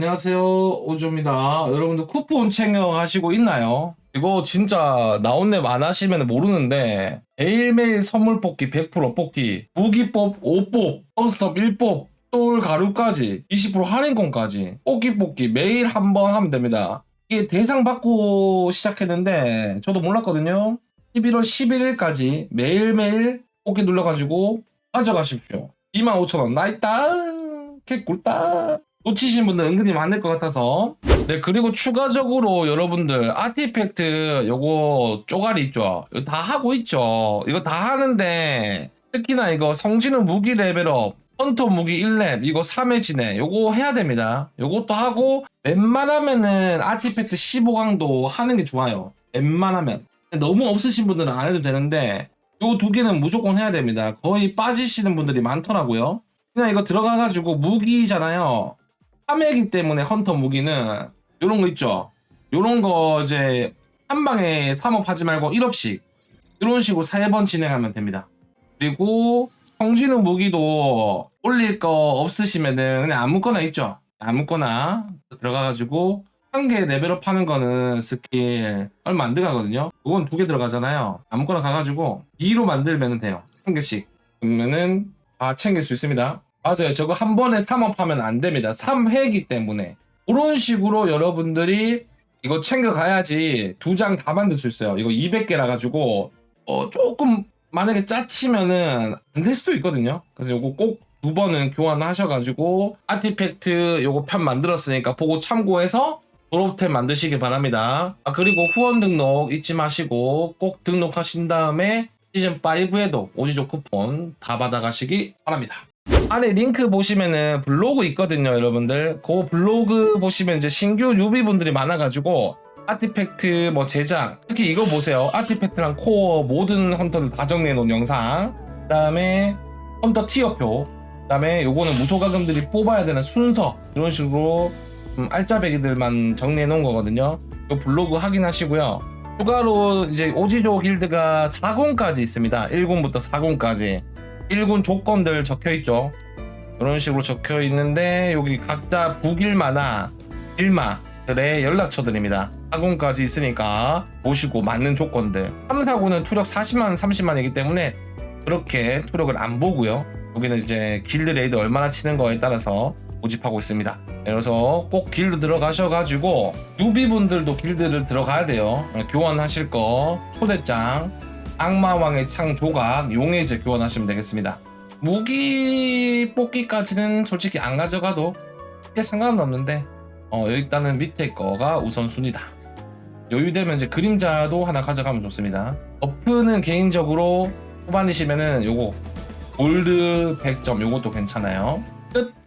안녕하세요. 오조입니다. 여러분들 쿠폰 챙겨 가시고 있나요? 이거 진짜 나온랩 안 하시면 모르는데 매일매일 선물 뽑기 100% 뽑기 무기 뽑 5뽑 선스톱 1뽑 똘 가루까지 20% 할인권까지 뽑기 뽑기 매일 한 번 하면 됩니다. 이게 대상 받고 시작했는데 저도 몰랐거든요. 11월 11일까지 매일매일 뽑기 눌러가지고 가져가십시오. 25,000원. 나있다 개꿀다 놓치신 분들 은근히 많을 것 같아서. 네 그리고 추가적으로 여러분들 아티팩트 요거 쪼가리 있죠? 이거 다 하고 있죠? 이거 다 하는데 특히나 이거 성진우 무기 레벨업 헌터 무기 1렙 이거 3회 진해 요거 해야 됩니다. 요것도 하고 웬만하면은 아티팩트 15강도 하는 게 좋아요. 웬만하면. 너무 없으신 분들은 안 해도 되는데 요 두 개는 무조건 해야 됩니다. 거의 빠지시는 분들이 많더라고요. 그냥 이거 들어가가지고 무기잖아요 3회이기 때문에 헌터 무기는 요런 거 있죠? 요런 거 이제 한 방에 3업 하지 말고 1업씩 이런 식으로 3번 진행하면 됩니다. 그리고 성진우 무기도 올릴 거 없으시면은 그냥 아무거나 있죠? 아무거나 들어가가지고 한 개 레벨업 하는 거는 스킬 얼마 안 들어가거든요? 그건 두 개 들어가잖아요. 아무거나 가가지고 2로 만들면 돼요. 한 개씩. 그러면은 다 챙길 수 있습니다 맞아요. 저거 한 번에 3업 하면 안 됩니다. 3회이기 때문에. 그런 식으로 여러분들이 이거 챙겨가야지 두 장 다 만들 수 있어요. 이거 200개라 가지고 어 조금 만약에 짜치면은 안 될 수도 있거든요. 그래서 요거 꼭 두 번은 교환하셔가지고 아티팩트 요거 편 만들었으니까 보고 참고해서 졸업템 만드시기 바랍니다. 아 그리고 후원 등록 잊지 마시고 꼭 등록하신 다음에 시즌 5에도 오지조 쿠폰 다 받아가시기 바랍니다 안에 링크 보시면은 블로그 있거든요, 여러분들. 그 블로그 보시면 이제 신규 유비분들이 많아가지고 아티팩트 뭐 제작, 특히 이거 보세요. 아티팩트랑 코어 모든 헌터를 다 정리해 놓은 영상. 그다음에 헌터 티어표. 그다음에 요거는 무소가금들이 뽑아야 되는 순서 이런 식으로 좀 알짜배기들만 정리해 놓은 거거든요. 요 블로그 확인하시고요. 추가로 이제 오지조 길드가 4군까지 있습니다. 1군부터 4군까지. 1군 조건들 적혀 있죠. 이런 식으로 적혀 있는데 여기 각자 북일마나 일마들의 연락처들입니다. 4군까지 있으니까 보시고 맞는 조건들. 3, 4군은 투력 40만, 30만이기 때문에 그렇게 투력을 안 보고요. 여기는 이제 길드 레이드 얼마나 치는 거에 따라서 모집하고 있습니다. 그래서 꼭 길드 들어가셔가지고 유비분들도 길드를 들어가야 돼요. 교환하실 거 초대장 악마왕의 창 조각 용해제 교환하시면 되겠습니다. 무기 뽑기까지는 솔직히 안 가져가도 크게 상관은 없는데 어, 일단은 밑에 거가 우선순위다. 여유되면 이제 그림자도 하나 가져가면 좋습니다. 버프는 개인적으로 후반이시면은 요거 골드 100점 요것도 괜찮아요. 끝.